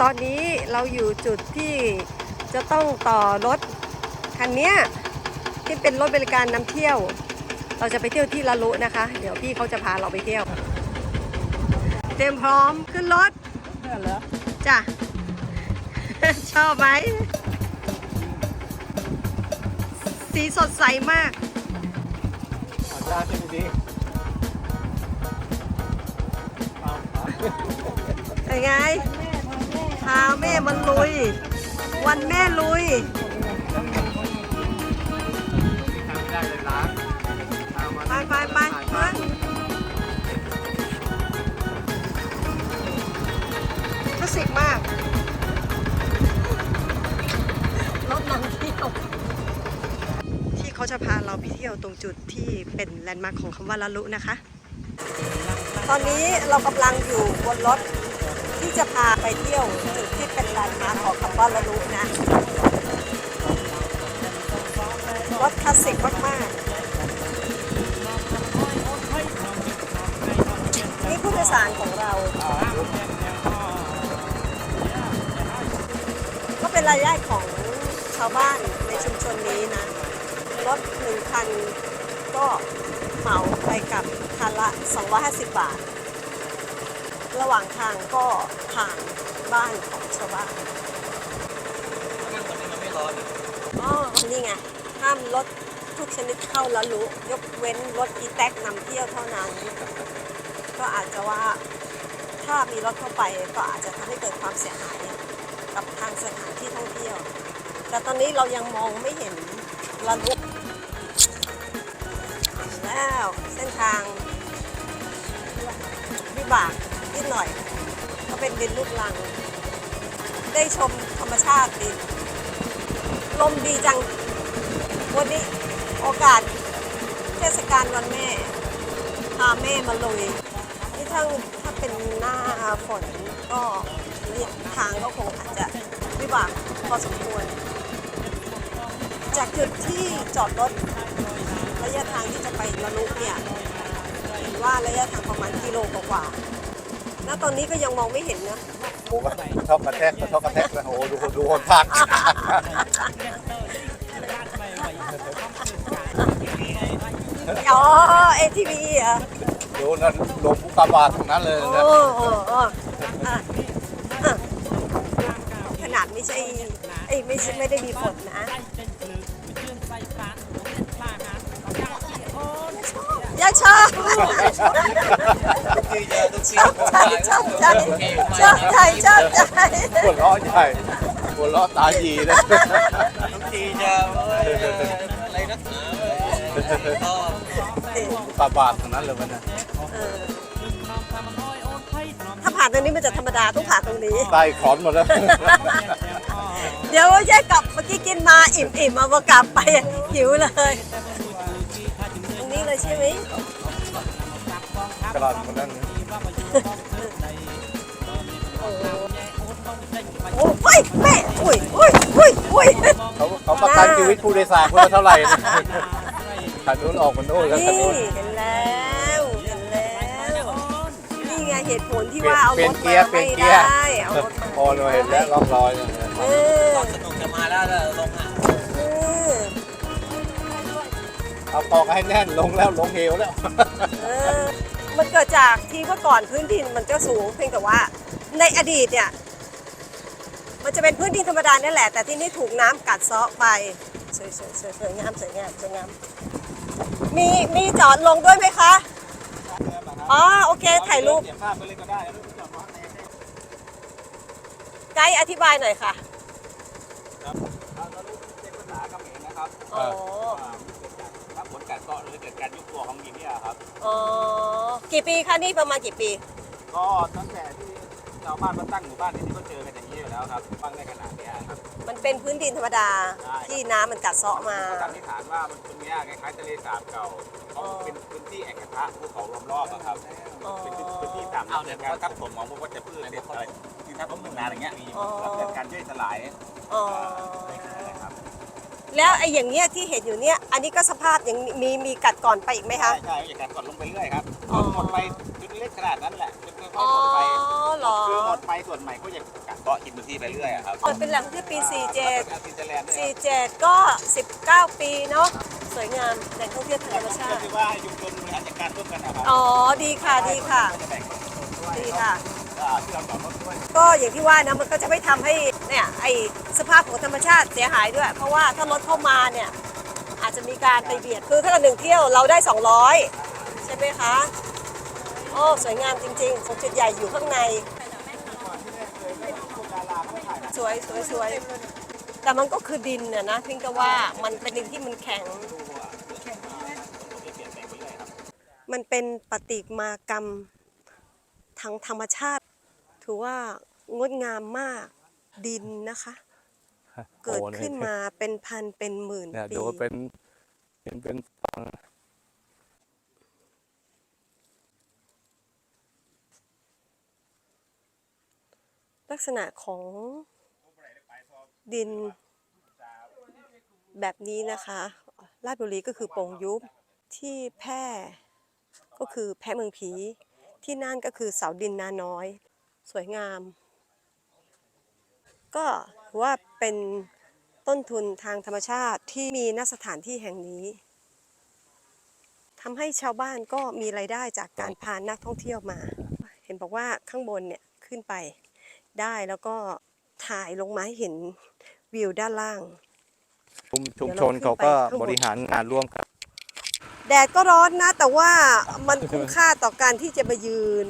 ตอนนี้เราอยู่จุดที่จะต้องต่อรถคันนี้ที่เป็นรถบริการนำเที่ยว เราจะไปเที่ยวที่ละลุนะคะ เดี๋ยวพี่เขาจะพาเราไปเที่ยว เตรียมพร้อมขึ้นรถจ้ะชอบไหมสีสดใสมากขออนุญาตใช่ไหมดิเอาเอาเป็นไง พาแม่มันลุย วันแม่ลุยไม่ได้เลยไปไปไปเพื่อนคลาสสิกมาก รถนำเที่ยวที่เขาจะพาเราไปเที่ยวตรงจุดที่เป็นแลนด์มาร์คของคำว่าละลุนะคะ ตอนนี้เรากำลังอยู่บนรถ ที่จะพาไปเที่ยวจุดที่เป็นแลนด์มาของคำว่าละลุนะรถคลาสสิกมากๆนี่ผู้โดยสารของเรา ก็เป็นรายได้ของชาวบ้านในชุมชนนี้นะ รถหนึ่งคันก็เหมาไปกับคันละ 250 บาท ระหว่างทางก็ผ่านบ้านของชาวบ้านอ๋อนี่ไง ห้ามรถทุกชนิดเข้าละลุยกเว้นรถอีแท็กนำเที่ยวเท่านั้น ก็อาจจะว่าถ้ามีรถเข้าไปก็อาจจะทำให้เกิดความเสียหายกับทางสถานที่ท่องเที่ยว แต่ตอนนี้เรายังมองไม่เห็นระลุแล้วเส้นทางวิบาก นิดหน่อยก็เป็นดินลูกลัง ได้ชมธรรมชาติดีลมดีจัง วันนี้โอกาสเทศกาลวันแม่ พาแม่มาลุยนี่ถ้าถ้าเป็นหน้าฝนก็เรียกทางก็คงอาจจะวิบากพอสมควร จากจุดที่จอดรถระยะทางที่จะไปละลุเนี่ยเห็นว่าระยะทางประมาณกิโลกว่า ณตอนนี้ก็ยังมองไม่เห็นนะโอ้โหกระทบกระแทกกระทบกระแทกนะโอ้โหดูดูคนพากอ๋อเอทีวีอะดูนั่นลงภูกาบาทตรงนั้นเลยโอ้นะโหอะอะขนาดไม่ใช่ไอ้ยไม่ใช่ไม่ได้มีฝนนะ ย่าชอบชอบใจชอบใจชอบใจชอบใจหัวเราะใหญ่หัวเราะตาหยีเลยทุกทีจะเอ้ยอะไรนักหนาก็ภูกาบาทตรงนั้นเลยมันนะเออถ้าผ่านตรงนี้มันจะธรรมดาต้องผ่านตรงนี้ใต้ขอนหมดแล้ว เดี๋ยวแยกกลับเมื่อกี้กินมาอิ่มอิ่มๆมาพอกลับไปหิวเลยตรงนี้เลย ใช่ไหมกระดานคนนั้นโอ้โหโอ้ยแม่อุ้ยอุ้ยอุ้ยอุ้ยเขาเขาประกันชีวิตผู้โดยสารคนละเท่าไหร่นะคันนู้นออกมันโน่นแล้วคันนี่นู้นเห็นแล้วเห็นแล้วนี่ไงเหตุผลที่ว่าเอาเปลี่รยนถเกียร์มาเปลี่ไม่ยนเกียร์ได้เอารถมาพอเราเห็นแล้วร่องรอยเนี่ยเออความสนุกจะมาแล้วแล้วลง เอาปอกให้แน่นลงแล้วลงเหวแล้ว เออมันเกิดจากที่เมื่อก่อนพื้นดินมันจะสูงเพียงแต่ว่า ในอดีตเนี่ย มันจะเป็นพื้นดินธรรมดาเนี่ยแหละ แต่ที่นี่ถูกน้ำกัดเซาะไปสวยสวยสวยสวยงามสวยงามสวยงามมีมีจอดลงด้วยไหมคะอ๋อโอเคถ่ายรูปเก็บภาพไปเลยก็ได้ไกด์อธิบายหน่อยค่ะเป็นภาษาเขมรนะครับอ๋อถ้าผ ลการเกาะหรือเกิดการยุบตัวของดินเนี่ยครับ อ๋อ กี่ปีคะนี่ประมาณกี่ปี ก็ตั้งแต่ที่ชาวบ้านมาตั้งหมู่บ้านที่นี่ก็เจอกันอย่างนี้อยู่แล้วครับฟังได้ขนาดเนี้ยครับ มันเป็นพื้นดินธรรมดาใช่ ที่น้ำมันกัดเซาะมาสันนิษฐานว่ามันตรงเนี้ยคล้ายๆทะเลสาบเก่าเขาเป็นพื้นที่แอ่งกระทะภูเขาล้อมรอบอะครับ อ๋อ เป็นพื้นที่ต่ำเอาเนี่ยการทับถมของพวกวัชพืชเนี่ยอะไรที่ทับถมนานอย่างเงี้ยแล้วเกิดการย่อยสลายอ๋อนะครับ แล้วไอ้อย่างเงี้ยที่เห็นอยู่เนี่ย อันนี้ก็สภาพอย่างมีมีกัดก่อนไปอีกไหมคะ ใช่ใช่อย่างการกดลงไปเรื่อยครับอ๋อ หมดไปจุดเล็กขนาดนั้นแหละค่อยๆอ๋อหมดไปเหรอคือหมดไปส่วนใหม่ก็ยังกัดเกาะกินพื้นที่ไปเรื่อยอะครับเปิดเป็นแหล่งที่ปี 47อาทิตย์จะแลนด์ด้วย47 ก็ 19 ปีเนาะสวยงามแหล่งท่องเที่ยวทางธรรมชาก็ติ คือว่าให้ชุมชนบริหารจัดการร่วมกันนะครับอ๋อ ดีค่ะดีค่ะ ก็จะแบ่งส่วนด้วยดีค่ะ อ่าที่เราจอดรถด้วย ก็อย่างที่ว่านะมันก็จะไม่ทำให้เนี่ยไอสภาพของธรรมชาติเสียหายด้วย เพราะว่าถ้ารถเข้ามาเนี่ย อาจจะมีการไปเบียดคือถ้าเราหนึ่งเที่ยวเราได้ 200 ใช่ไหมคะโอ้สวยงามจริงๆของจุดใหญ่อยู่ข้างใน สวยสวยสวยแต่มันก็คือดินน่ะนะเพียงแต่ว่ามันเป็นดินที่มันแข็ง มันเป็นปฏิมากรรมทางธรรมชาติ ถือว่างดงามมากดินนะคะ เกิดขึ้นมาเป็นพันเป็นหมื่นเนี่ยปีดูเป็นเป็นเป็นฝั่งลักษณะของดินแบบนี้นะคะราชบุรีก็คือโป่งยุบที่แพร่ก็คือแพร่เมืองผี ที่น่านก็คือเสาดินนาน้อย สวยงาม ก็ถือ ว่าเป็นต้นทุนทางธรรมชาติที่มีณสถานที่แห่งนี้ทำให้ชาวบ้านก็มีรายได้จากการพานักท่องเที่ยวมา เห็นบอกว่าข้างบนเนี่ยขึ้นไปได้แล้วก็ถ่ายลงมาให้เห็นวิวด้านล่าง ชุมชุมเดี๋ยวชเรานเขาก็ขึ้นไปข้างบนบริหารงานร่วมกันแดดก็ร้อนนะ แต่ว่ามันคุ้มค่าต่อการที่จะมายืน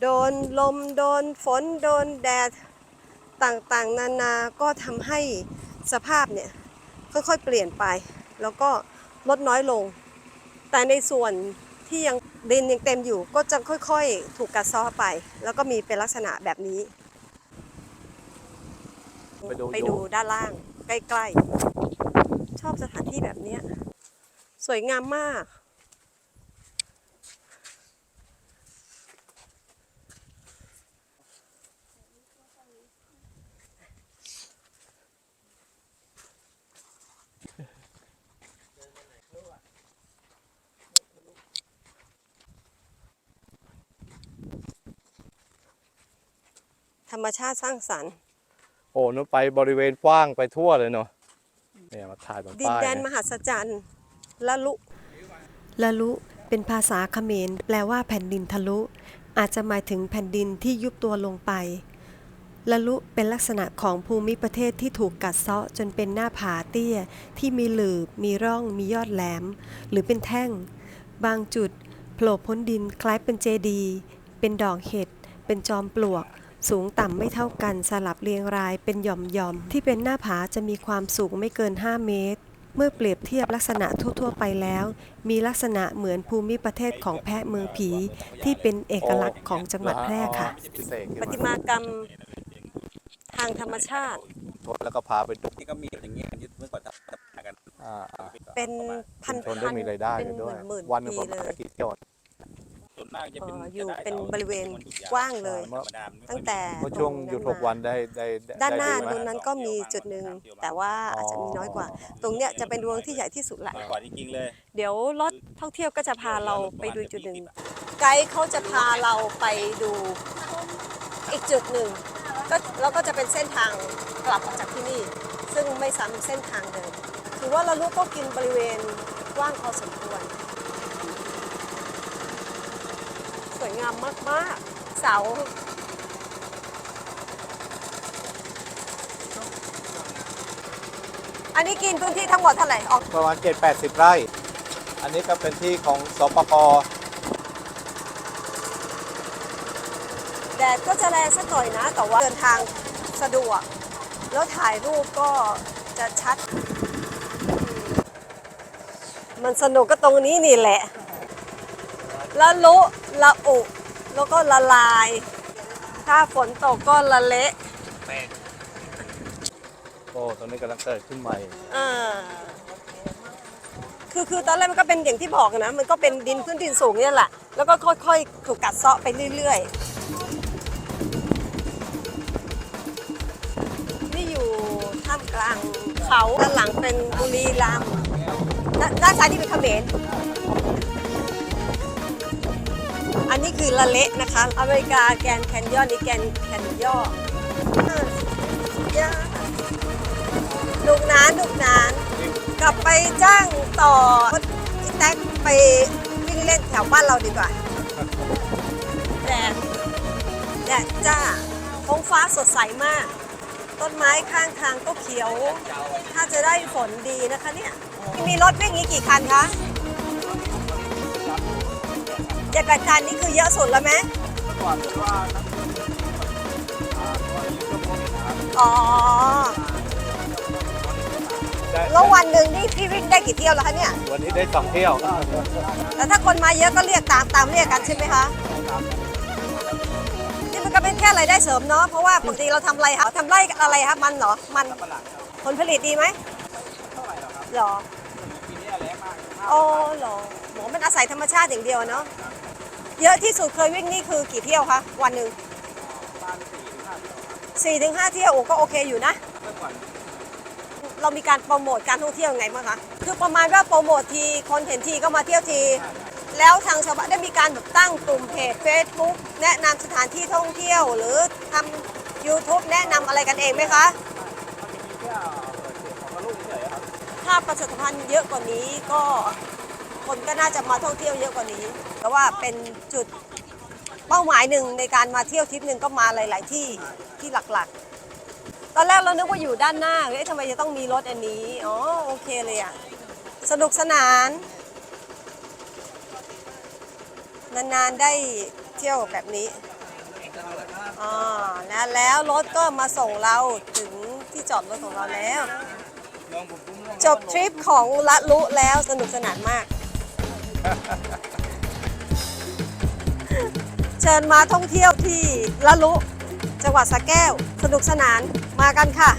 โดนลมโดนฝนโดนแดด ต่างๆ นานาก็ทำให้สภาพเนี่ยค่อยๆเปลี่ยนไป แล้วก็ลดน้อยลง แต่ในส่วนที่ยังดินยังเต็มอยู่ก็จะค่อยๆ ถูกกัดเซ้อไป แล้วก็มีเป็นลักษณะแบบนี้ ไปดูไปดูด้านล่าง ใกล้ๆ ชอบสถานที่แบบเนี้ยสวยงามมาก รรมชาติสร้างสรรค์ โอ้นู้นไปบริเวณกว้างไปทั่วเลยเนาะเนี่ยมาถ่ายบนดินป้ายแดนมเนี่ยหัศจรรย์ละลุละลุเป็นภาษาเขมรแปลว่าแผ่นดินทะลุ อาจจะหมายถึงแผ่นดินที่ยุบตัวลงไปละลุเป็นลักษณะของภูมิประเทศที่ถูกกัดเซาะจนเป็นหน้าผาเตี้ย ที่มีหลืบ มีร่อง มียอดแหลม หรือเป็นแท่ง บางจุดโผล่พ้นดินคล้ายเป็นเจดีย์เป็นดอกเห็ด เป็นจอมปลวก สูงต่ำไม่เท่ากันสลับเรียงรายเป็นหย่อมๆ ที่เป็นหน้าผาจะมีความสูงไม่เกิน 5 เมตร เมื่อเปรียบเทียบลักษณะทั่วๆไปแล้ว มีลักษณะเหมือนภูมิประเทศของแพะเมืองผี ที่เป็นเอกลักษณ์ของจังหวัดแพร่ค่ะอ๋อพิเศษปฏิมากรรมทางธรรมชาติแล้วก็พาไปดูที่ก็มีอย่างเงี้ยยึดเมื่อก่อนทำกันอ่าอ่าเป็นพันชุมชนๆได้มีรายได้เป็นกันด้วยหมื่นวันหนึงๆปปีระมาณเลยกี่เที่ยว ส่วนมากจะเป็นเอ่ออยู่จะได้เป็นบริเวณวันหยุดยาวกว้างเลย ธรรมดาไม่ค่อยมี ตั้งแต่ เมื่อช่วงหยุดหกวันได้ได้ด้านหน้าไไหม ตรงนั้นก็มีจุดหนึ่งแต่ว่าอาจจะมีน้อยกว่า ตรงเนี้ยจะเป็นดวงที่ใหญ่ที่สุดแหละ เมื่อก่อนจริงๆเลย เดี๋ยวรถท่องเที่ยวก็จะพาเราไปดูจุดหนึ่งไกด์เขาจะพาเราไปดูอีกจุดหนึ่งก็แล้วก็จะเป็นเส้นทางกลับออกจากที่นี่ ซึ่งไม่ซ้ำเส้นทางเดิมถือว่าเราลุกก็กินบริเวณกว้างพอสมควร สวยงามมาก ๆ เสาอันนี้กินพื้นที่ทั้งหมดเท่าไหร่ออกประมาณ7-80 ไร่ อันนี้ก็เป็นที่ของสปปแดดก็จะแรงสักหน่อยนะ แต่ว่าเดินทางสะดวก แล้วถ่ายรูปก็จะชัดอืมมันสนุกก็ตรงนี้นี่แหละละลุ ละอุแล้วก็ละลาย ถ้าฝนตกก็ละเละโอ้ตรงนี้กำลังเกิดขึ้นใหม่ อ่าคือคือตอนแรกมันก็เป็นอย่างที่บอกนะ มันก็เป็นดินพื้นดินสูงเนี่ยแหละ แล้วก็ค่อยๆถูกกัดเซาะไปเรื่อยๆ นี่อยู่ท่ามกลางเขาด้านหลังเป็นบุรีรัมย์ด้านด้านซ้ายนี่เป็นเขมร อันนี้คือละเละนะคะ อเมริกาแกนแคนยอนนี่แกนแคนยอนดลูกนานลูกนาน กลับไปจ้างต่อพี่แท็กไปวิ่งเล่นแถวบ้านเราดีกว่าแดดแดดจ้าท้องฟ้าสดใสมาก ต้นไม้ข้างทางก็เขียว ถ้าจะได้ฝนดีนะคะเนี่ย มีรถวิ่งนี้กี่คันคะ จ็ดแปดคันนี่คือเยอะสุดแล้วไหมก่อนว่านักอ่าตัวนี้ก็พวกนี้นะครับอ๋อได้แล้ววันหนึ่งนี่พี่วิ่งได้กี่เที่ยวแล้วคะเนี่ย วันนี้ได้สองเที่ยวแต่ถ้าคนมาเยอะก็เรียกตามตามเรียกกันใช่ไหมคะนี่มันก็เป็นแค่รายได้เสริมเนาะเพราะว่าปกติเราทำอะไรคะทำไรอะไรคะมันเหรอมันประหลาดครับผลผลิตดีไหมเท่าไหร่หรอครับเหรอปีนี้แรงมากอ๋อเหรอโหมันอาศัยธรรมชาติอย่างเดียวเนาะ เยอะที่สุดเคยวิ่งนี่คือกี่เที่ยวคะวันหนึ่งบ้านสี่ถึงห้าเที่ยวครับสี่ถึงห้าเที่ยวโอ้ก็โอเคอยู่นะ เมื่อก่อนเรามีการโปรโมทการท่องเที่ยวยังไงบ้างคะคือประมาณว่าโปรโมททีคนเห็นทีก็มาเที่ยวที แล้วทางชาวบ้านได้มีการแบบตั้งกลุ่มเพจ Facebook แนะนำสถานที่ท่องเที่ยว หรือทำ YouTube แนะนำอะไรกันเองไหมคะ มันจะมีแค่เปิดเพจของกระลูกเฉยๆครับ ถ้าประชาสัมพันธ์เยอะกว่านี้ก็ คนก็น่าจะมาท่องเที่ยวเยอะกว่านี้แต่ว่าเป็นจุดเป้าหมายหนึ่งในการมาเที่ยวทริปหนึ่งก็มาหลาย ๆ ที่ที่หลักๆ ตอนแรกเรานึกว่าอยู่ด้านหน้าเฮ้ยทำไมจะต้องมีรถอันนี้อ๋อโอเคเลยอะสนุกสนาน นาน ๆ ได้เที่ยวแบบนี้อ๋อนะแล้วรถก็มาส่งเราถึงที่จอดรถของเราแล้ว จบทริปของละลุแล้วสนุกสนานมาก เชิญมาท่องเที่ยวที่ละลุ จังหวัดสระแก้ว สนุกสนานมากันค่ะ